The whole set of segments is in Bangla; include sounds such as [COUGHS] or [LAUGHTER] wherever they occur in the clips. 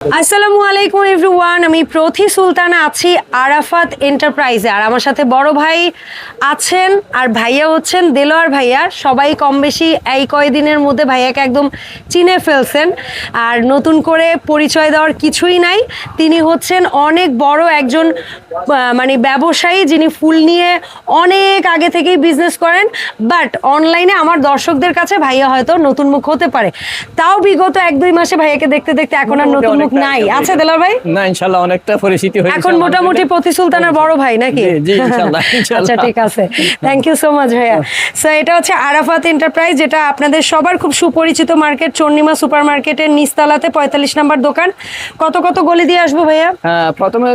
আসসালামু আলাইকুম এভরিওয়ান আমি প্রথি সুলতানা আছি আরাফাত এন্টারপ্রাইজে। আর আমার সাথে বড় ভাই আছেন আর ভাইয়া হচ্ছেন দেলোয়ার ভাইয়া। সবাই কম বেশি এই কয়দিনের মধ্যে ভাইয়াকে একদম চিনে ফেলছেন। আর নতুন করে পরিচয় দেওয়ার কিছুই নাই। তিনি হচ্ছেন অনেক বড় একজন মানে ব্যবসায়ী যিনি ফুল নিয়ে অনেক আগে থেকেই বিজনেস করেন। বাট অনলাইনে আমার দর্শকদের কাছে ভাইয়া হয়তো নতুন মুখ হতে পারে। তাও বিগত এক দুই মাসে ভাইয়াকে দেখতে দেখতে এখন আর নতুন মুখ নাই। আছে দেলার ভাই? না ইনশাল্লাহ অনেকটা পরিচিতি হয়েছে এখন মোটামুটি প্রতি সুলতানের বড় ভাই নাকি? জি, ইনশাল্লাহ। [LAUGHS] আচ্ছা ঠিক আছে। থ্যাংক ইউ সো মাচ ভাইয়া। সো এটা হচ্ছে আরাফাত এন্টারপ্রাইজ যেটা আপনাদের সবার খুব সুপরিচিত মার্কেট চন্ডিমা সুপার মার্কেটের নিচতলাতে পঁয়তাল্লিশ নাম্বার দোকান। কত কত গলি দিয়ে আসব ভাইয়া? হ্যাঁ, প্রথমে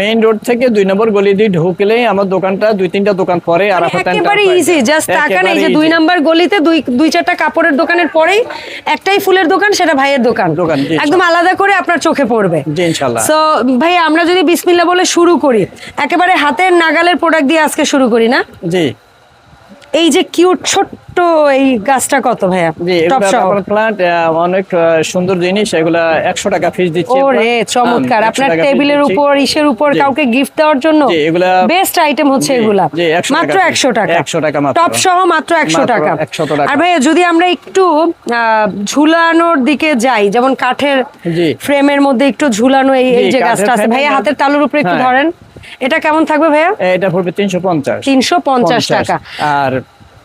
মেইন রোড থেকে দুই নম্বর গলি দিয়ে ঢুকলেই আমার দোকানটা দুই তিনটা দোকান পরে আরাফাত মানে একেবারে ইজি জাস্ট টাকা নেই যে একেবারে দুই easy। নাম্বার গলিতে দুই দুই চারটা কাপড়ের দোকানের পরেই একটাই ফুলের দোকান সেটা ভাইয়ের দোকান। দোকান, একদম আলাদা করে আপনার চোখে পড়বে। তো সো ভাই আমরা যদি বিসমিল্লা বলে শুরু করি একেবারে হাতের নাগালের প্রোডাক্ট দিয়ে আজকে শুরু করি না? জি। এই যে কিউট ছোট্ট এই গাছটা কত ভাইয়া? টপ প্লান্ট অনেক সুন্দর জিনিস। এগুলা একশো টাকা ফিস দিচ্ছি ও আমরা। রে চমৎকার। 100 আপনার টেবিলের উপর ইসের উপর কাউকে গিফট দেওয়ার জন্য বেস্ট আইটেম হচ্ছে এগুলা। জি, 100 মাত্র টাকা একশো টাকা। 100 টাকা মাত্র। টপ সহ মাত্র একশো টাকা। 100 টাকা। আর ভাইয়া যদি আমরা একটু ঝুলানোর দিকে যাই যেমন কাঠের ফ্রেমের মধ্যে একটু ঝুলানো এই এই যে গাছটা আছে। ভাইয়া হাতের তালুর উপরে একটু হ্যাঁ। ধরেন। এটা কেমন থাকবে ভাইয়া? এটা পড়বে তিনশো পঞ্চাশ। তিনশো পঞ্চাশ টাকা। আর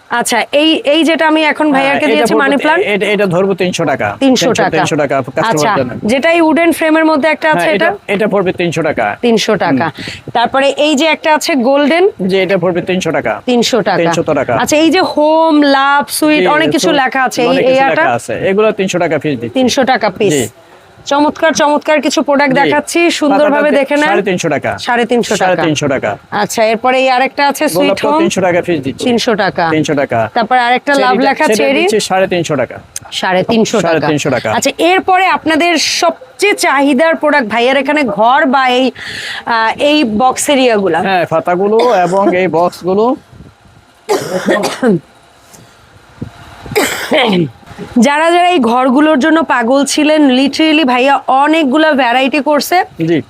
আচ্ছা এই এই যেটা আমি এখন ভাইয়াকে হ্যাঁ, দিয়েছি মানি প্লান্ট এটা- এটা ধরবো তিনশো টাকা। তিনশো টাকা। তিনশো টাকা আচ্ছা কাস্টমার জন্য। যেটা এই উডেন ফ্রেমের মধ্যে একটা আছে হ্যাঁ, এটা? এটা এটা পড়বে তিনশো টাকা। তিনশো টাকা। তারপরে এই যে একটা আছে গোল্ডেন যে এটা পড়বে তিনশো টাকা। তিনশো টাকা। 300 টাকা। আচ্ছা এই যে হোম লাভ সুইট অনেক কিছু লেখা আছে এই আছে। এগুলো তিনশো টাকা ফিস দিচ্ছি। তিনশো টাকা পিস। চমৎকার চমৎকার কিছু প্রোডাক্ট দেখাচ্ছি সুন্দরভাবে দেখে নেন। সাড়ে তিনশো টাকা। সাড়ে তিনশো সাড়ে টাকা তিনশো টাকা। আচ্ছা এরপরে এই আরেকটা আছে সুইট হোম তিনশো টাকা ফিস দিচ্ছি। তিনশো টাকা। তিনশো টাকা। তারপরে আরেকটা লাভ লেখা চেরি দিচ্ছি সাড়ে তিনশো টাকা। সাড়ে তিনশো সাড়ে টাকা তিনশো টাকা। আচ্ছা এরপরে আপনাদের সবচেয়ে চাহিদার প্রোডাক্ট ভাইয়ার এখানে ঘর বা এই আহ, এই বক্স এরিয়াগুলা হ্যাঁ পাতাগুলো এবং এই বক্সগুলো। [COUGHS] [COUGHS] [COUGHS] যারা যারা এই ঘরগুলোর জন্য পাগল ছিলেন লিটারেলি ভাইয়া অনেকগুলো ভ্যারাইটি করছে।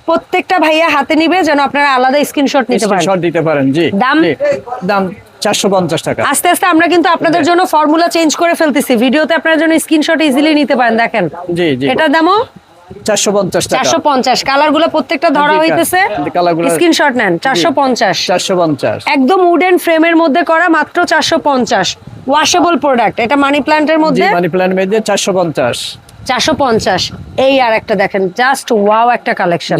প্রত্যেকটা ভাইয়া হাতে নিবে যেন আপনারা আলাদা স্ক্রিনশট নিতে পারেন। স্ক্রিনশট দিতে পারেন জি। দাম? দাম টাকা। আস্তে আস্তে আমরা কিন্তু আপনাদের জন্য ফর্মুলা চেঞ্জ করে ফেলতেছি। ভিডিওতে আপনার জন্য স্ক্রিনশট ইজিলি নিতে পারেন দেখেন। জি জি। এটার দামও? চারশো পঞ্চাশ টাকা। চারশো পঞ্চাশ। কালারগুলো প্রত্যেকটা ধরা হইতেছে। কালারগুলো- স্ক্রিনশট নেন চারশো পঞ্চাশ। চারশো পঞ্চাশ। একদম উডেন ফ্রেমের মধ্যে করা মাত্র চারশো পঞ্চাশ। ওয়াশেবল প্রোডাক্ট এটা মানি প্ল্যান্টের মধ্যে? মানি প্ল্যান্ট পঞ্চাশ। চারশো পঞ্চাশ। এই আর একটা দেখেন জাস্ট ওয়াও একটা কালেকশন।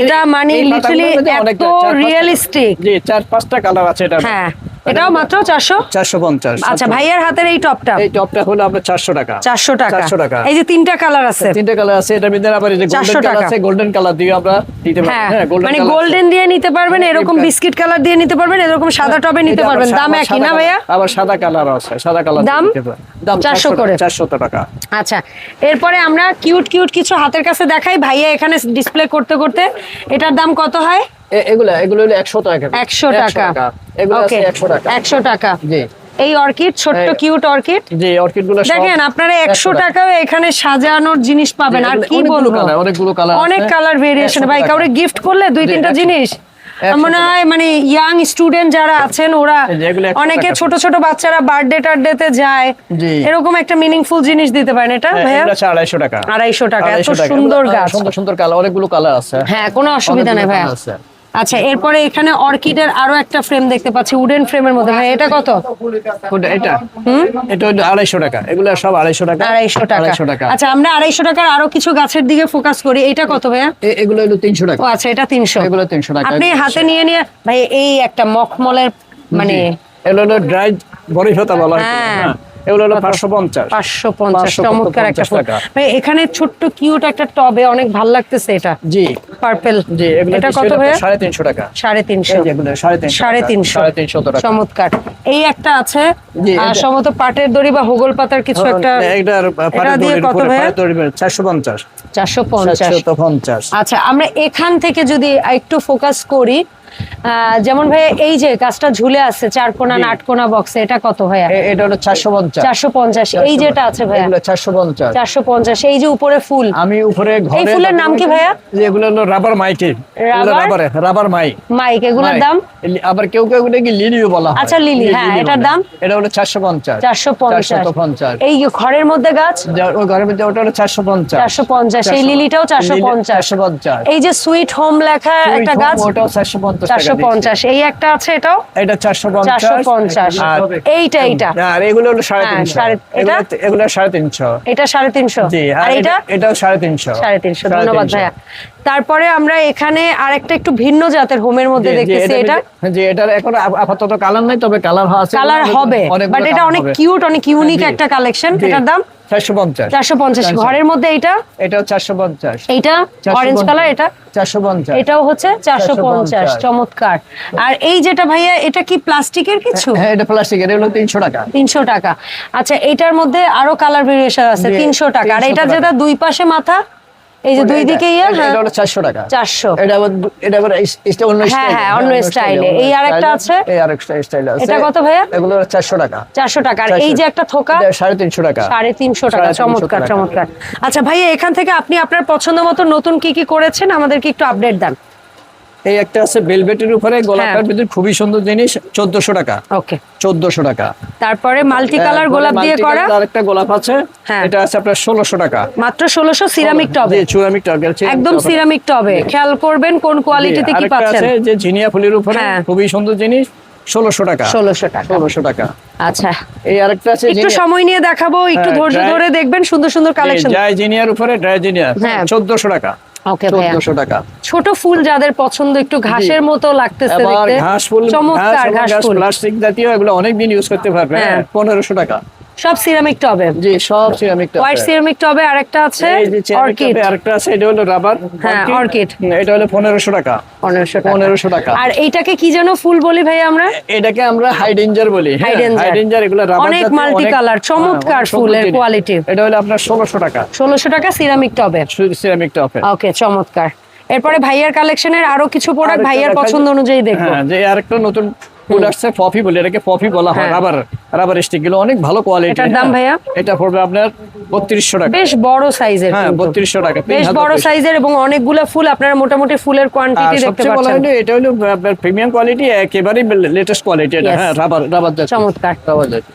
এটা মানি লিটারালি এত রিয়েলিস্টিক জি চার পাঁচটা কালার আছে এটা হ্যাঁ। এটাও মাত্র চারশো? চারশো পঞ্চাশ। আচ্ছা ভাইয়ার হাতের এই টপটা? এই টপটা হলো আপনার চারশো টাকা। চারশো টাকা। চারশো টাকা। এই যে তিনটা কালার আছে। তিনটে কালার আছে। এটার ভিতরে আবার এই যে গোল্ডেন কালার আছে গোল্ডেন কালার দিয়ে আমরা হ্যাঁ হ্যাঁ গোল্ডেন মানে গোল্ডেন দিয়ে নিতে পারবেন এরকম বিস্কিট কালার দিয়ে নিতে পারবেন এরকম সাদা টবে নিতে পারবেন। দাম একই না ভাইয়া? আবার সাদা কালার আছে সাদা কালার দাম? দাম 400 করে। চারশো টাকা। আচ্ছা এরপরে আমরা কিউট কিউট কিছু হাতের কাছে দেখাই। ভাইয়া এখানে ডিসপ্লে করতে করতে এটার দাম কত হয়? এগুলা এগুলো হলো একশো টাকা। একশো টাকা। এগুলো আছে ওকে একশো টাকা। একশো টাকা। জি। এই অর্কিড ছোট্ট কিউট অর্কিড? জি অর্কিডগুলো দেখেন আপনারা একশো টাকাও এখানে সাজানোর জিনিস পাবেন আর কি বলব? অনেকগুলো colour অনেক কালার ভেরিয়েশন ভাই কাউরে গিফট করলে দুই তিনটা জিনিস। মনে হয় মানে ইয়াং স্টুডেন্ট যারা আছেন ওরা এই যে এগুলো 100 অনেকে ছোট ছোট বাচ্চারা বার্থডে টার্থডে তে যায়। এরকম একটা মিনিংফুল জিনিস দিতে পারেন এটা হ্যাঁ, ভাইয়া? আড়াইশো টাকা। আড়াইশো টাকা এত সুন্দর গাছ। সুন্দর সুন্দর কালার অনেকগুলো কালার আছে। হ্যাঁ কোনো অসুবিধা নেই ভাইয়া। আচ্ছা এরপরে এখানে অর্কিডের আরও একটা ফ্রেম দেখতে পাচ্ছি উডেন ফ্রেমের মধ্যে। ভাই এটা কত? এটা। এটা হলো আড়াইশো টাকা। এগুলো সব আড়াইশো টাকা। আড়াইশো টাকা। আড়াইশো টাকা। আচ্ছা আমরা আড়াইশো টাকার আরও কিছু গাছের দিকে ফোকাস করি। এটা কত ভাইয়া? এগুলো হলো তিনশো টাকা। ও আচ্ছা এটা তিনশো। এগুলো 300 টাকা। আপনি হাতে নিয়ে নিয়ে ভাই এই একটা মখমলের মানে এগুলো ড্রাই বড়ি পাতা বলা হয়। হ্যাঁ। হ্যাঁ। এগুলো হলো পাঁচশো পঞ্চাশ। পাঁচশো পঞ্চাশ 550 চমৎকার একটা। ভাই এখানে ছোট্ট কিউট একটা টবে অনেক ভালো লাগতেছে এটা। জি। পার্পেল জি এটা কত টাকা। এগুলো সাড়ে তিনশো সাড়ে টাকা। তিনশো টাকা। চমৎকার। এই একটা আছে সম্ভবত পাটের দড়ি বা হোগল পাতার কিছু একটা। এটার এটা দিয়ে কত ভাইয়া? চারশো পঞ্চাশ। চারশো পঞ্চাশ। পঞ্চাশ। আচ্ছা আমরা এখান থেকে যদি একটু ফোকাস করি যেমন ভাইয়া এই যে গাছটা ঝুলে আছে চার কোনা আট কোনা বক্সে এটা কত ভাইয়া এটা হলো চারশো পঞ্চাশ চারশো পঞ্চাশ এই যেটা আছে ভাইয়া চারশো পঞ্চাশ চারশো পঞ্চাশ এই যে উপরে ফুল আমি উপরে ঘরে ফুলের নাম কি ভাইয়া? এগুলো হলো রাবার মাইকে rubber? Rubber rubber my mike এগুলোর দাম আবার কেউ কেউ এগুলোকে লিলিও বলা আচ্ছা, লিলি, হ্যাঁ, এটার দাম? এটা হলো চারশো পঞ্চাশ চারশো পঞ্চাশ এই ঘরের মধ্যে গাছ ওই ঘরের মধ্যে ওটা হলো চারশো পঞ্চাশ চারশো পঞ্চাশ এই লিলিটাও চারশো পঞ্চাশ চারশো পঞ্চাশ এই যে সুইট হোম লেখা একটা গাছ ওটাও চারশো পঞ্চাশ চারশো পঞ্চাশ। এই একটা আছে এটাও? এটা চারশো চারশো পঞ্চাশ। পঞ্চাশ আর এইটা এইটা। আর এগুলো হলো সাড়ে হ্যাঁ, তিনশো। সাড়ে- এটা? এগুলো- এগুলো সাড়ে তিনশো। এটা সাড়ে তিনশো। জি আর এটা এটা এটাও সাড়ে তিনশো। সাড়ে তিনশো। সাড়ে ধন্যবাদ তিনশো। ভাইয়া। তারপরে আমরা এখানে আরেকটা একটু ভিন্ন জাতের হোমের মধ্যে দেখতেছি এটা জি এটার এখন আপাতত কালার নাই তবে কালার আছে। কালার হবে বাট এটা অনেক কিউট অনেক ইউনিক একটা কালেকশন এটার দাম? চারশো পঞ্চাশ। চারশো পঞ্চাশ। চারশো। ঘরের মধ্যে এটা এটাও চারশো পঞ্চাশ। অরেঞ্জ কালার এটা? চারশো পঞ্চাশ। এটাও হচ্ছে চারশো পঞ্চাশ। 450 চমৎকার। আর এই যেটা ভাইয়া এটা কি প্লাস্টিকের কিছু? হ্যাঁ এটা প্লাস্টিক এটা হলো তিনশো টাকা। তিনশো টাকা। আচ্ছা এটার মধ্যে আরও কালার ভেরিয়েশন আছে জি, তিনশো টাকা। আর এটা যেটা দুই পাশে মাথা এই যে দুই এটা- দিকে ইয়ে এটা- হ্যাঁ। এটা হলো চারশো টাকা। চারশো। এটা আবার এটা আবার এটা অন্য হ্যাঁ, হ্যাঁ, অন্য স্টাইলে। এই আরেকটা আছে? এই আরেকটা স্টাইল আছে। এটা কত ভাইয়া? এগুলো চারশো টাকা। চারশো টাকা। আর এই যে একটা থোকা? এটা সাড়ে তিনশো টাকা। সাড়ে তিনশো টাকা। সাড়ে তিনশো চমৎকার চমৎকার। আচ্ছা ভাইয়া এখান থেকে আপনি আপনার পছন্দ মতো নতুন কি কি করেছেন? আমাদেরকে একটু আপডেট দেন। এই একটা আছে বেলভেটের উপরে গোলাপের হ্যাঁ। ভিতরে খুবই সুন্দর জিনিস চোদ্দশো টাকা। ওকে। চোদ্দশো টাকা। তারপরে মাল্টি কালার গোলাপ দিয়ে করা? আরেকটা গোলাপ আছে হ্যাঁ। এটা আছে আপনার ষোলোশো টাকা। মাত্র ষোলোশো সিরামিক টবে tub, এটা একদম সিরামিক টবে খেয়াল করবেন কোন কোয়ালিটিতে কি পাচ্ছেন। আছে যে জিনিয়া ফুলের উপরে হ্যাঁ। খুবই সুন্দর জিনিস ষোলোশো টাকা। ষোলোশো টাকা। ষোলোশো টাকা। আচ্ছা। এই আরেকটা আছে একটু সময় নিয়ে দেখাবো একটু হ্যাঁ, ধৈর্য ধরে দেখবেন সুন্দর সুন্দর কালেকশন ড্রাই জিনিয়ার উপরে ড্রাই জিনিয়ার হ্যাঁ। চোদ্দশো টাকা। ওকে ভাইয়া। চোদ্দশো টাকা। ছোট ফুল যাদের পছন্দ একটু ঘাসের মতো লাগতেছে দেখতে। ঘাস ফুল চমৎকার ঘাস ফুল। প্লাস্টিক জাতীয় এগুলো অনেক দিন ইউজ করতে পারবে। হ্যাঁ। হ্যাঁ। পনেরোশো টাকা। সব সিরামিক টবে জি সব সিরামিক টবে হোয়াইট সিরামিক টবে আরেকটা আছে অর্কিড আরেকটা আছে এটা হলো রাবার হ্যাঁ, orchid। এটা হলো পনেরোশো টাকা। পনেরোশো টাকা। পনেরোশো টাকা। আর এইটাকে কি যেন ফুল বলি ভাই আমরা? এটাকে আমরা হাইডেঞ্জার বলি হ্যাঁ। হাইডেঞ্জার এগুলো রাবার অনেক multi-color, হ্যাঁ, চমৎকার অনেক সুন্দর ফুলের quality। এটা হলো আপনার ষোলোশো টাকা। ষোলোশো টাকা সিরামিক টবে সিরামিক টবে ওকে চমৎকার। এরপরে ভাইয়ার কালেকশনের আরও কিছু প্রোডাক্ট ভাইয়ার পছন্দ অনুযায়ী দেখব। হ্যাঁ যে আরেকটা নতুন ফুল আসছে পপি বলে এটাকে পপি বলা হয়। রাবার রাবার স্টিকগুলো অনেক ভালো কোয়ালিটি এটার দাম ভাইয়া? এটা পড়বে আপনার বত্রিশশো টাকা বেশ বড় সাইজের হ্যাঁ বত্রিশশো টাকা বেশ বড় সাইজের এবং অনেকগুলো ফুল আপনারা মোটামুটি ফুলের কোয়ান্টিটি দেখতে সবচেয়ে পাচ্ছেন হলো এটা হলো আপনার প্রিমিয়াম কোয়ালিটি একেবারেই লেটেস্ট কোয়ালিটি এটা হ্যাঁ রাবার রাবার। চমৎকার।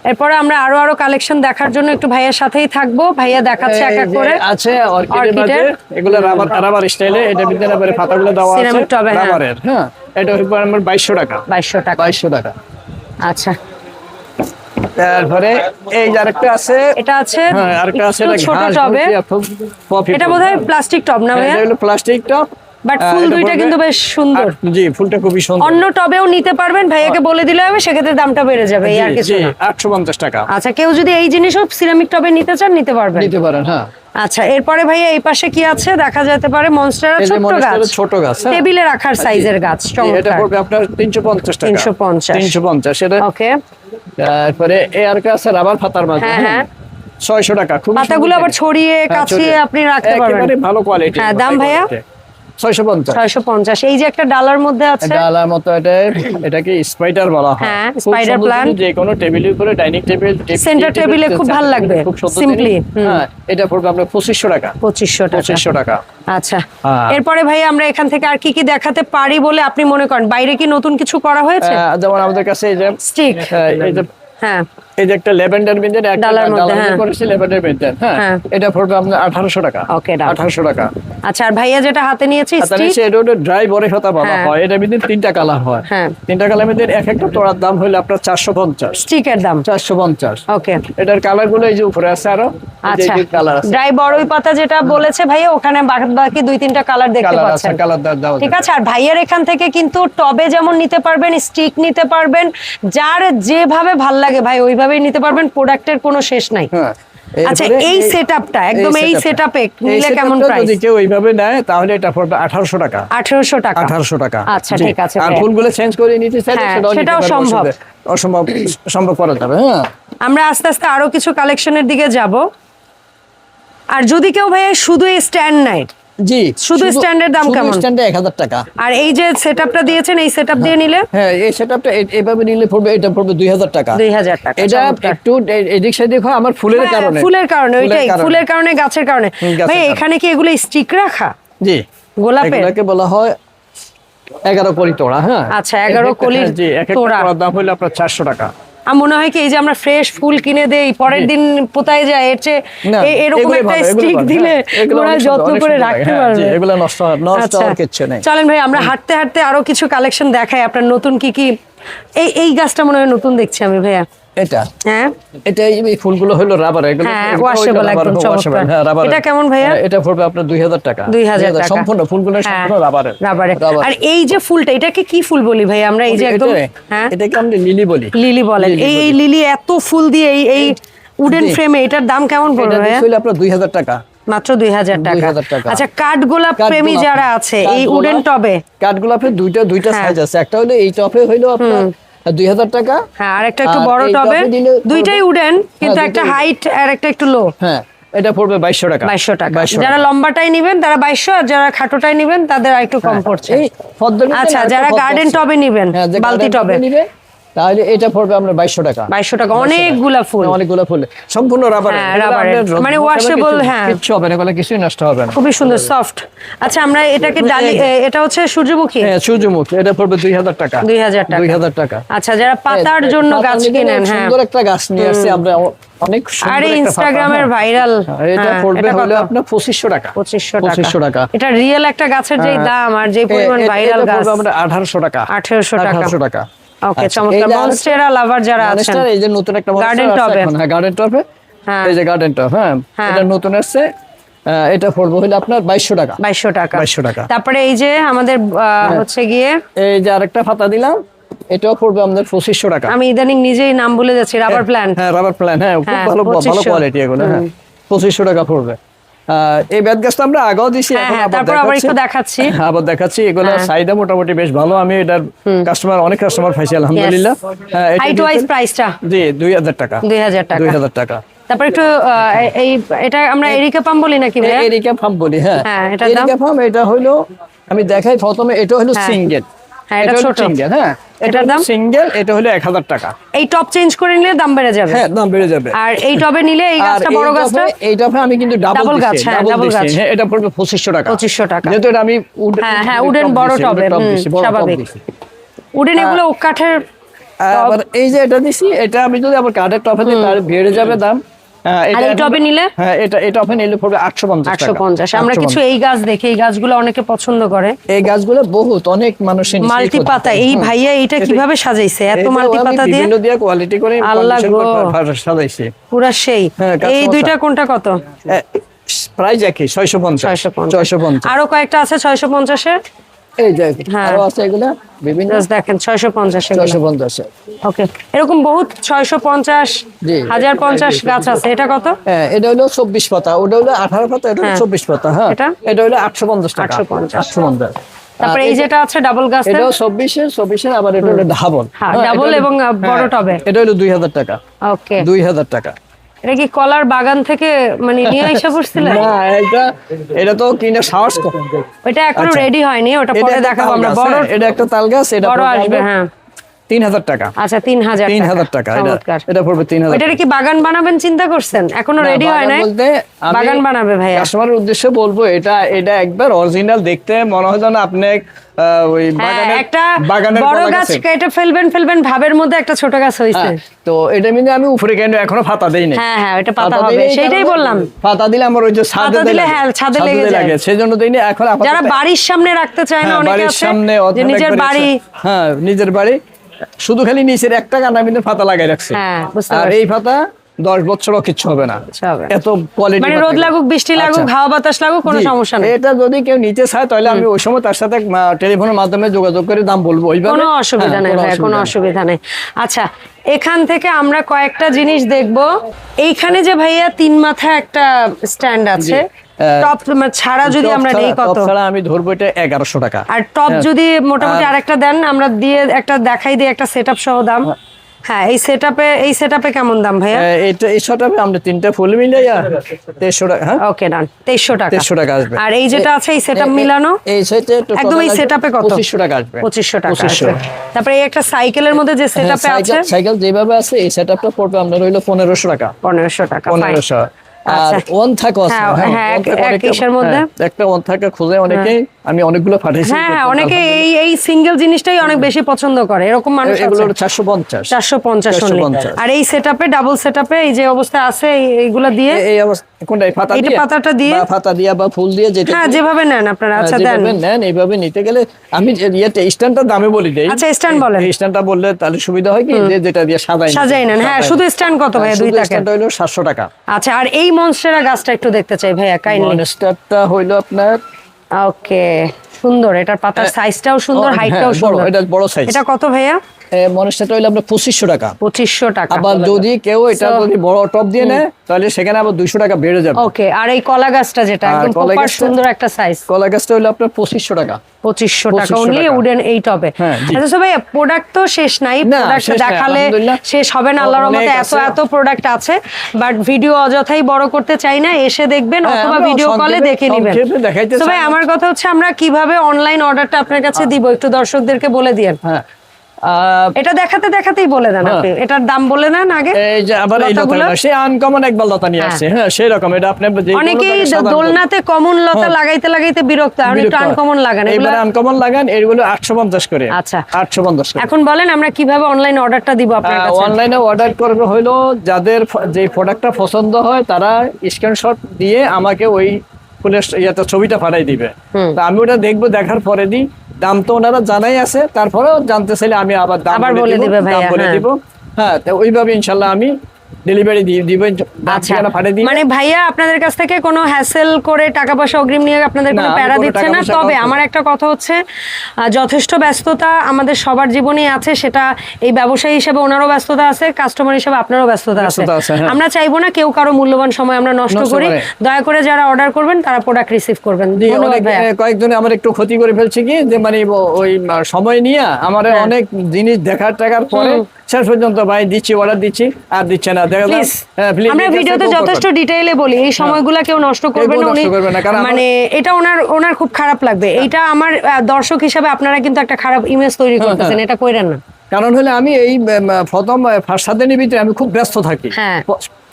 এরপরে আমরা আরও আরও কালেকশন দেখার জন্য একটু ভাইয়ার সাথেই থাকব ভাইয়া দেখাচ্ছে এক এক করে আছে অর্কিডের। মাঝে এগুলো রাবার রাবার স্টাইলে এটা ভিতরে পাতাগুলো দেওয়া আছে। রাবারের হ্যাঁ এটা হচ্ছে আমার বাইশশো টাকা। বাইশশো টাকা। বাইশশো টাকা। আচ্ছা। তারপরে এই যে আরেকটা আছে। এটা আছে হ্যাঁ আরেকটা আছে এটা ছোট টবে। বোধহয় প্লাস্টিক টব না হ্যাঁ, ভাইয়া? এটা হলো প্লাস্টিক টপ বাট ফুল দুইটা কিন্তু বেশ সুন্দর। জি ফুলটা খুবই সুন্দর। অন্য টবেও নিতে পারবেন। ভাইয়াকে বলে দিলে হবে সেক্ষেত্রে দামটা বেড়ে যাবে এই আর কিছু না। আটশো পঞ্চাশ টাকা। আচ্ছা কেউ যদি এই জিনিসও সিরামিক টবে নিতে চান নিতে পারবেন। নিতে পারেন হ্যাঁ। আচ্ছা এরপরে ভাইয়া এই পাশে কি আছে? দেখা যেতে পারে মনস্টার মনস্টারের গাছ। ছোট গাছ হ্যাঁ। টেবিলে রাখার সাইজের গাছ এটা পড়বে আপনার তিনশো পঞ্চাশ টাকা। 350 তিনশো পঞ্চাশ এটা ওকে তারপরে এই আর আছে রাবার পাতার মাঝে হ্যাঁ, হ্যাঁ। ছয়শো টাকা খুব পাতাগুলো আবার ছড়িয়ে কাছিয়ে আপনি রাখতে পারবেন। ভালো কোয়ালিটি হ্যাঁ, দাম ভাইয়া? ছয়শো পঞ্চাশ। ছয়শো পঞ্চাশ। এই যে একটা ডালার মধ্যে আছে? ডালার মতো এটা এটাকে স্পাইডার বলা হয়। হ্যাঁ, যে কোনো টেবিলের উপরে ডাইনিং টেবিল এ খুব ভালো লাগবে, খুব। হ্যাঁ এটা পড়বে আপনার পঁচিশশো টাকা। পঁচিশশো টাকা। পঁচিশশো টাকা। আচ্ছা। হ্যাঁ। এরপরে ভাই আমরা এখান থেকে আর কি কি দেখাতে পারি বলে আপনি মনে করেন? বাইরে কি নতুন কিছু করা হয়েছে? যেমন আমাদের কাছে এই যে স্টিক হ্যাঁ। এই যে একটা ডালার হ্যাঁ। করেছি লেভেন্ডার বিন্দের হ্যাঁ। হ্যাঁ। এটা পড়বে আপনার আঠারোশো টাকা। Okay, ডাল। আঠারোশো টাকা। আচ্ছা আর ভাইয়া যেটা হাতে নিয়েছি এটা হলো ড্রাই বরে হতা হ্যাঁ। হয় এটা তিনটা কালার হয়। হ্যাঁ। তিনটা কালার এক একটা তোড়ার দাম হলো আপনার চারশো পঞ্চাশ। স্টিকের দাম? চারশো পঞ্চাশ। ওকে। এটার কালারগুলো এই যে উপরে আছে আরও আচ্ছা। ড্রাই বড়ই পাতা যেটা বলেছে ভাইয়া ওখানে বাকি- দুই তিনটা কালার দেখতে কালার পাচ্ছেন। ঠিক আছে আর ভাইয়ের এখান থেকে কিন্তু টবে যেমন নিতে পারবেন স্টিক নিতে পারবেন যার যেভাবে ভালো লাগে ভাই ওইভাবেই নিতে পারবেন প্রোডাক্টের কোনো শেষ নাই। হ্যাঁ আচ্ছা, এই setup-টা, একদম এই setup-টা। নিলে কেমন setup-টা যদি কেউ এইভাবে নেয় তাহলে এটা পড়বে আঠারোশো টাকা। আঠেরোশো টাকা। আঠারোশো টাকা। আচ্ছা ঠিক আছে আর ফুলগুলো চেঞ্জ করে নিতে হ্যাঁ, সেটাও নিতে সেটাও সম্ভব। অসম্ভব সম্ভব করা যাবে হ্যাঁ। আমরা আস্তে আস্তে আরও কিছু কালেকশনের দিকে যাব। আর যদি কেউ ভাইয়া শুধু এই স্ট্যান্ড নাই জি শুধু স্ট্যান্ডের দাম কেমন? স্ট্যান্ডে এক হাজার টাকা। আর এই যে সেটআপটা দিয়েছেন এই সেটআপ দিয়ে নিলে? হ্যাঁ এই সেটআপটা এভাবে নিলে পড়বে এটা পড়বে দুই হাজার টাকা। দুই হাজার টাকা এটা একটু এদিক সেদিক হয় আমার ফুলের হ্যাঁ, কারণে। ফুলের কারণে ওইটাই ফুলের কারণে গাছের কারণে। ভাই এখানে কি এগুলো স্টিক রাখা? জি। গোলাপের? এগুলাকে বলা হয় এগারো কলি তোড়া হ্যাঁ? আচ্ছা, 11 এক একটা- কলির জি এক একটা তোড়া। দাম হলো আপনার চারশো টাকা। আমার মনে হয় কি এই যে আমরা ফ্রেশ ফুল কিনে দেই পরের দিন পোতায় যায় এর চেয়ে এরকম একটা স্টিক দিলে হ্যাঁ, ওরা যত্ন করে রাখতে হ্যাঁ, পারবে। এগুলো নষ্ট নষ্ট আচ্ছা। হওয়ার কিছু নেই। চলেন ভাই আমরা হাঁটতে হাঁটতে আরও কিছু কালেকশন দেখাই আপনার নতুন কি কি এই এই গাছটা মনে হয় নতুন দেখছি আমি ভাইয়া। এটা? হ্যাঁ। এটা এই- ফুলগুলো হলো রাবার এগুলো হ্যাঁ, washable রাবার, একদম চমৎকার। হ্যাঁ, এটা কেমন ভাইয়া? হ্যাঁ, এটা পড়বে আপনার দুই হাজার টাকা। 2000 টাকা। সম্পূর্ণ ফুলগুলো হ্যাঁ, সম্পূর্ণ রাবারের আর এই যে ফুলটা এটাকে কি ফুল বলি ভাই আমরা এই যে একদম হ্যাঁ। এটাকে আমরা লিলি বলি। লিলি বলেন। এই এই লিলি এত ফুল দিয়ে এই এই উডেন ফ্রেমে এটার দাম কেমন পড়বে এটা ভাইয়া? হলো আপনার দুই হাজার টাকা। মাত্র দুই হাজার টাকা। 2000 টাকা। আচ্ছা কাঠ গোলাপ কাঠগোলাপ- প্রেমী যারা আছে এই উডেন টবে কাঠগোলাপের দুইটা দুইটা হ্যাঁ। সাইজ আছে। একটা হলো এই টপে হইল আপনার টাকা? হ্যাঁ আর একটা একটু বড় টবে। দুইটাই উডেন কিন্তু হ্যাঁ, একটা হাইট আর একটা একটু লো হ্যাঁ এটা পড়বে বাইশশো টাকা। বাইশশো টাকা। 2200 যারা লম্বাটাই নিবেন তারা বাইশশো আর যারা খাটোটাই নিবেন তাদের একটু কম পড়ছে। এই পদ্ম নিবেন, আচ্ছা যারা গার্ডেন টবে নিবেন হ্যাঁ, বালতি টবে তাহলে এটা পড়বে আমরা বাইশশো টাকা। বাইশশো টাকা। অনেকগুলা ফুল। অনেকগুলো ফুল। সম্পূর্ণ রাবার হ্যাঁ, মানে washable, হ্যাঁ। কিচ্ছু হবে না কিছুই নষ্ট হবে না। খুবই সুন্দর সফট আচ্ছা আমরা এটাকে ডালি এটা হচ্ছে সূর্যমুখী? হ্যাঁ সূর্যমুখ। এটা পড়বে দুই হাজার টাকা। 2000 টাকা। দুই হাজার টাকা। আচ্ছা যারা পাতার হ্যাঁ, জন্য গাছ কিনেন হ্যাঁ। সুন্দর একটা গাছ নিয়ে আসছি। আমরা অনেক আরে ইনস্টাগ্রামের হ্যাঁ। ভাইরাল হ্যাঁ, এটা পড়বে হলো আপনার পঁচিশশো টাকা। পঁচিশশো পঁচিশশো টাকা। এটা রিয়েল একটা গাছের যেই হ্যাঁ। দাম আর যে পরিমাণ ভাইরাল গাছ। আমরা আঠারোশো টাকা। 1800 টাকা। আঠারোশো টাকা। ওকে আচ্ছা, চমৎকার। মনস্টেরা লাভার যারা আছেন। এই যে নতুন একটা হ্যাঁ গার্ডেন টপে হ্যাঁ। এই যে গার্ডেন টপ হ্যাঁ। এটা নতুন আসছে এটা পড়বে হলো আপনার বাইশশো টাকা। বাইশশো টাকা। 2200 টাকা। তারপরে এই যে আমাদের আহ, হচ্ছে গিয়ে এই যে আরেকটা পাতা দিলাম এটাও পড়বে আমাদের পঁচিশশো টাকা। আমি ইদানিং নিজেই নাম ভুলে যাচ্ছি রাবার প্ল্যান্ট হ্যাঁ রাবার প্ল্যান হ্যাঁ খুব ভালো ভালো কোয়ালিটি এগুলো হ্যাঁ। পঁচিশশো টাকা পড়বে। এই ব্যাট গাছটা আমরা আগেও দিছি হ্যাঁ, এখন হ্যাঁ, আবার তারপর আবার দেখাচ্ছি। একটু দেখাচ্ছি। হ্যাঁ, আবার দেখাচ্ছি। এগুলো। চাহিদা মোটামুটি বেশ ভালো। আমি এটার কাস্টমার অনেক কাস্টমার পাইছি আলহামদুলিল্লাহ। হ্যাঁ, হাইট ওয়াইজ প্রাইসটা জি দুই হাজার টাকা। দুই হাজার টাকা। দুই হাজার টাকা। তারপর একটু এই এটা আমরা এরিকা পাম বলি নাকি? এরিকা ফার্ম বলি হ্যাঁ। এরিকা ফার্ম এটা হলো আমি দেখাই প্রথমে এটা হলো। সিঙ্গেল হ্যাঁ, এটা ছোট। হ্যাঁ? এটার দাম? সিঙ্গেল এটা হলো এক হাজার টাকা। এই টপ চেঞ্জ করে নিলে দাম বেড়ে যাবে। হ্যাঁ দাম বেড়ে যাবে। আর এই টবে নিলে এই গাছটা বড় গাছটা? এই টবে আমি কিন্তু ডাবল গাছ, হ্যাঁ, ডাবল গাছ। হ্যাঁ এটা পড়বে 2500 টাকা। 2500 টাকা। যেহেতু এটা আমি উড হ্যাঁ, হ্যাঁ, উডেন বড় টবে, হুম, স্বাভাবিক। উডেন এগুলো কাঠের আবার এই যে এটা দিছি এটা আমি যদি আবার কাঠের টপে দিই বেড়ে যাবে দাম। আর এই টবে নিলে? হ্যাঁ এটা এই টপে নিলে পড়বে 850 টাকা। আটশো পঞ্চাশ। আমরা কিছু এই গাছ দেখি এই গাছগুলো অনেকে পছন্দ করে। এই গাছগুলো বহুত অনেক মানুষের মাল্টি পাতা এই ভাইয়া এটা- কীভাবে সাজাইছে? এত মাল্টি পাতা দিয়ে? বিভিন্ন কোয়ালিটি করে সাজাইছি। পুরা সেই। হ্যাঁ, এই দুইটা কোনটা কত? প্রাইস একই 650 ছয়শো পঞ্চাশ। 650 আরও কয়েকটা আছে ছয়শো পঞ্চাশে এই যে। আরও আছে এগুলা? বিভিন্ন? দেখেন ছয়শো পঞ্চাশ 650 ওকে এরকম বহুত ছয়শো পঞ্চাশ জি। হাজার পঞ্চাশ গাছ আছে। এটা কত? হ্যাঁ এটা হলো চব্বিশ পাতা। ওটা হলো পাতা এটা হলো হ্যাঁ। পাতা হ্যাঁ। এটা? এটা হলো আটশো পঞ্চাশ টাকা। 850 আটশো পঞ্চাশ। তারপরে এই যেটা আছে ডাবল গাছ এটাও আবার এটা হলো ডাবল। হ্যাঁ, হলো- এবং, বড় টবে। এটা হলো দুই হাজার টাকা। ওকে দুই হাজার টাকা। এটা কি কলার বাগান থেকে মানে নিয়ে এসে পড়ছিলেন না এটা এটা তো কিনে সাহস কম এটা এখনও রেডি হয়নি ওটা আচ্ছা। পরে দেখাবো আমরা। বড় হ্যাঁ, এটা একটা তাল গাছ এটা বড় আসবে হ্যাঁ। তিন হাজার টাকা। আচ্ছা তিন হাজার তিন হাজার টাকা এটা পড়বে তিন হাজার ওইটার কি বাগান বানাবেন চিন্তা করছেন? এখনও রেডি হয় বাগান নাই? বলতে আমি বাগান বানাবে ভাইয়া। কাস্টমারের উদ্দেশ্যে বলব এটা এটা একবার অরিজিনাল দেখতে মনে হয় যেন আপনি ওই হ্যাঁ, বাগানের একটা বড় গাছ কেটে ফেলবেন ফেলবেন ভাবের মধ্যে একটা ছোট গাছ হয়েছে হ্যাঁ, তো এটা মিলে আমি উপরে কেন এখনও পাতা দেই নাই। হ্যাঁ হ্যাঁ ওটা পাতা হবে। কারণে- বললাম। পাতা দিলে আমার ওই যে ছাদে দিলে। হ্যাঁ, ছাদে লেগে যায়। সেই জন্য দিই না এখন যারা বাড়ির সামনে রাখতে চায় না হ্যাঁ, অনেকে বাড়ির সামনে নিজের বাড়ি হ্যাঁ নিজের বাড়ি। শুধু খালি নিচের একটা কানা বিন্দু পাতা লাগাই রাখছে। হ্যাঁ, আর এই পাতা দশ বছরও কিচ্ছু হবে না। এত কোয়ালিটি মানে রোদ লাগুক বৃষ্টি লাগুক হাওয়া বাতাস লাগুক কোনো সমস্যা নেই। এটা যদি কেউ নিতে চায় তাহলে আমি ওই সময় তার সাথে টেলিফোনের মাধ্যমে যোগাযোগ করে দাম বলব ওইভাবে। কোনো অসুবিধা হ্যাঁ, নেই কোনো ভাইয়া কোনো অসুবিধা নেই। আচ্ছা এখান থেকে আমরা কয়েকটা জিনিস দেখব। এইখানে যে ভাইয়া তিন মাথা একটা স্ট্যান্ড আছে টপ মানে ছাড়া যদি আমরা নেই কত? আমি ধরবো এটা এগারোশো টাকা। আর টপ হ্যাঁ। যদি মোটামুটি আরেকটা দেন আমরা দিয়ে একটা দেখাই দিই একটা সেটআপ সহ দাম। হ্যাঁ।, হ্যাঁ এই সেটআপে এই সেটআপে কেমন দাম ভাইয়া? এটা এই সেটআপে আমরা তিনটা ফুল মিলাইয়া 2300 টাকা হ্যাঁ? ওকে ডান 2300 টাকা। 2300 টাকা আসবে। আর এই যেটা আছে এই সেটআপ মিলানো? এই সেটে একদম এই সেট আপে কত? 2500 টাকা আসবে। 2500 টাকা আসবে আচ্ছা। তারপরে এই একটা সাইকেলের মধ্যে যে হ্যাঁ, সেটআপে আছে? সাইকেল যেভাবে আছে এই সেট আপটা পড়বে আমরা রইল পনেরোশো টাকা। পনেরোশো টাকা 1500 আর আচ্ছা। ওয়ান থাকো আছে। হ্যাঁ, হ্যাঁ, হ্যাঁ, এক- থাক মধ্যে। একটা ওয়ান থাকা খুঁজে অনেকেই আমি অনেকগুলো পাঠিয়েছি হ্যাঁ অনেকে এই এই সিঙ্গেল জিনিসটাই অনেক বেশি পছন্দ করে। এরকম মানুষ এগুলো আছে। চারশো পঞ্চাশ। চারশো পঞ্চাশ 450 আর এই সেটআপে ডাবল সেটআপে এই যে অবস্থায় আছে এইগুলা দিয়ে এই অবস্থা কোনটা এই পাতা দিয়ে? পাতাটা দিয়ে? বা পাতা দিয়ে বা ফুল দিয়ে যেটা হ্যাঁ যেভাবে নেন আপনারা। আচ্ছা দেন। যেভাবে নেন এইভাবে নিতে গেলে আমি যে ইয়েটা স্ট্যান্ডটার দামে বলি দেই। আচ্ছা, stand বলেন। স্ট্যান্ডটা বললে তাহলে সুবিধা হয় কি? যে যেটা দিয়ে সাজাই সাজাই নেন। হ্যাঁ শুধু স্ট্যান্ড কত ভাই দুই টাকা স্ট্যান্ডটা হইল সাতশো টাকা। আচ্ছা আর এই মনস্টেরা গাছটা একটু দেখতে চাই ভাইয়া কাইন্ডলি মনস্টারটা হইল আপনার ওকে সুন্দর এটার পাতার সাইজটাও সুন্দর হ্যাঁ, হাইটটাও সুন্দর। এটা বড় সাইজ এটা কত ভাইয়া? মনস্টারটা হইল আপনার পঁচিশশো টাকা। পঁচিশশো টাকা আবার যদি কেউ এটা যদি বড় টপ দিয়ে নেয় তাহলে সেখানে আবার দুইশো টাকা বেড়ে যাবে। ওকে আর এই কলা গাছটা যেটা একদম সুন্দর একটা সাইজ কলা গাছটা হইল আপনার পঁচিশশো টাকা। পঁচিশশো টাকা 2500 উডেন এই টবে হ্যাঁ, আচ্ছা ভাই প্রোডাক্ট তো শেষ নাই প্রোডাক্ট শেষ দেখালে শেষ হবে না আল্লাহর রহমতে এত এত প্রোডাক্ট আছে বাট ভিডিও অযথাই বড় করতে চাই না এসে দেখবেন হ্যাঁ, অথবা ভিডিও কলে দেখে নেবেন। আমার কথা হচ্ছে আমরা কীভাবে অনলাইন অর্ডারটা আপনার কাছে দিব একটু দর্শকদেরকে বলে দিয়েন। হ্যাঁ এটা দেখাতে দেখাতেই বলে দেন আপনি। এটার দাম বলে দেন আগে এই যে আবার এই লতাগুলো? সে আনকমন একবার লতা নিয়ে হ্যাঁ। আসছে। হ্যাঁ সেই রকম এটা আপনি অনেকেই দোলনাতে কমন লতা হ্যাঁ। লাগাইতে লাগাইতে বিরক্ত। আর একটু আনকমন লাগান। এইবারে আনকমন লাগান এগুলো আটশো পঞ্চাশ করে। আচ্ছা। আটশো পঞ্চাশ করে। এখন বলেন আমরা কীভাবে অনলাইন অর্ডারটা দিব আপনার কাছে? অনলাইনে অর্ডার করবে হইল যাদের যে প্রোডাক্টটা পছন্দ হয় তারা স্ক্রিনশট দিয়ে আমাকে ওই ফুলের ছবিটা পাঠাই দিবে। তো আমি ওটা দেখব দেখার পরে দিই। দাম তো ওনারা জানাই আছে তারপরেও জানতে চাইলে আমি আবার দাম বলে হ্যাঁ। দিব হ্যাঁ তো ওইভাবে ইনশাল্লাহ আমি ডেলিভারি দিয়ে দিব দাম আচ্ছা। মানে ভাইয়া আপনাদের কাছ থেকে কোনো হ্যাসেল করে টাকা পয়সা অগ্রিম নিয়ে আপনাদের কোনো প্যারা দিচ্ছে না। তবে আমার একটা কথা হচ্ছে যথেষ্ট ব্যস্ততা আমাদের সবার জীবনেই আছে সেটা এই ব্যবসায়ী হিসেবে ওনারও ব্যস্ততা আছে কাস্টমার হিসেবে আপনারও ব্যস্ততা আছে। হ্যাঁ। আমরা চাইব না কেউ কারও মূল্যবান সময় আমরা নষ্ট করি। দয়া করে যারা অর্ডার করবেন তারা প্রোডাক্ট রিসিভ করবেন। কয়েকজনে আমার একটু ক্ষতি করে ফেলছে কি যে মানে ওই সময় নিয়ে আমার হ্যাঁ। অনেক জিনিস দেখার টাকার পরে শেষ পর্যন্ত ভাই দিচ্ছি অর্ডার দিচ্ছি আর দিচ্ছে না। দেখা প্লিজ হ্যাঁ, আমরা ভিডিওতে যথেষ্ট ডিটেইলে বলি এই সময়গুলো কেউ নষ্ট করবে না উনি মানে এটা ওনার ওনার খুব খারাপ লাগবে। এটা আমার দর্শক হিসাবে আপনারা কিন্তু একটা খারাপ ইমেজ তৈরি হ্যাঁ, করতেছেন এটা কইরেন না। কারণ হলে আমি এই প্রথম ফার্স্ট সাত দিনের ভিতরে আমি খুব ব্যস্ত থাকি। হ্যাঁ।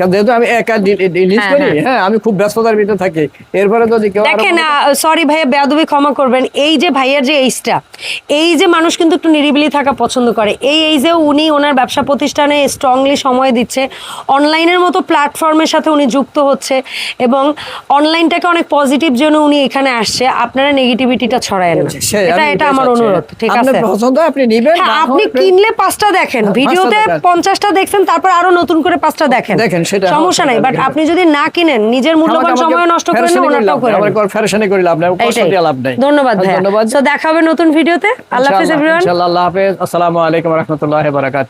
কারণ যেহেতু আমি একা রিলিজ হ্যাঁ, করি হ্যাঁ। হ্যাঁ আমি খুব ব্যস্ততার ভিতরে থাকি। এরপরে যদি কেউ দেখেন সরি ভাইয়া বেয়াদবি ক্ষমা করবেন। এই যে ভাইয়ার যে এইজটা এই যে মানুষ কিন্তু একটু নিরিবিলি থাকা পছন্দ করে। এই এই যে উনি ওনার ব্যবসা প্রতিষ্ঠানে স্ট্রংলি সময় দিচ্ছে। অনলাইনের মতো প্ল্যাটফর্মের সাথে উনি যুক্ত হচ্ছে এবং অনলাইনটাকে অনেক পজিটিভ জন্য উনি এখানে আসছে। আপনারা নেগেটিভিটিটা ছড়ায় না। এটা এটা আমার অনুরোধ ঠিক আছে? আপনি নিবেন হ্যাঁ আপনি কিনলে পাঁচটা দেখেন। ভিডিওতে পঞ্চাশটা দেখছেন তারপর আরও নতুন করে পাঁচটা দেখেন। দেখেন, সেটা সমস্যা নাই বাট আপনি যদি না কিনেন নিজের মূল্যবান সময় নষ্ট করেন না ফেরেশানি করে আমার ফেরেশানি করে লাভ নাই কষ্ট দিয়ে লাভ নাই। ধন্যবাদ ভাইয়া। ধন্যবাদ। তো দেখা হবে নতুন ভিডিওতে। আল্লাহ হাফিজ এভরিওয়ান ইনশাআল্লাহ আল্লাহ হাফেজ। আসসালামু আলাইকুম রহমতুল্লাহ বারাকাত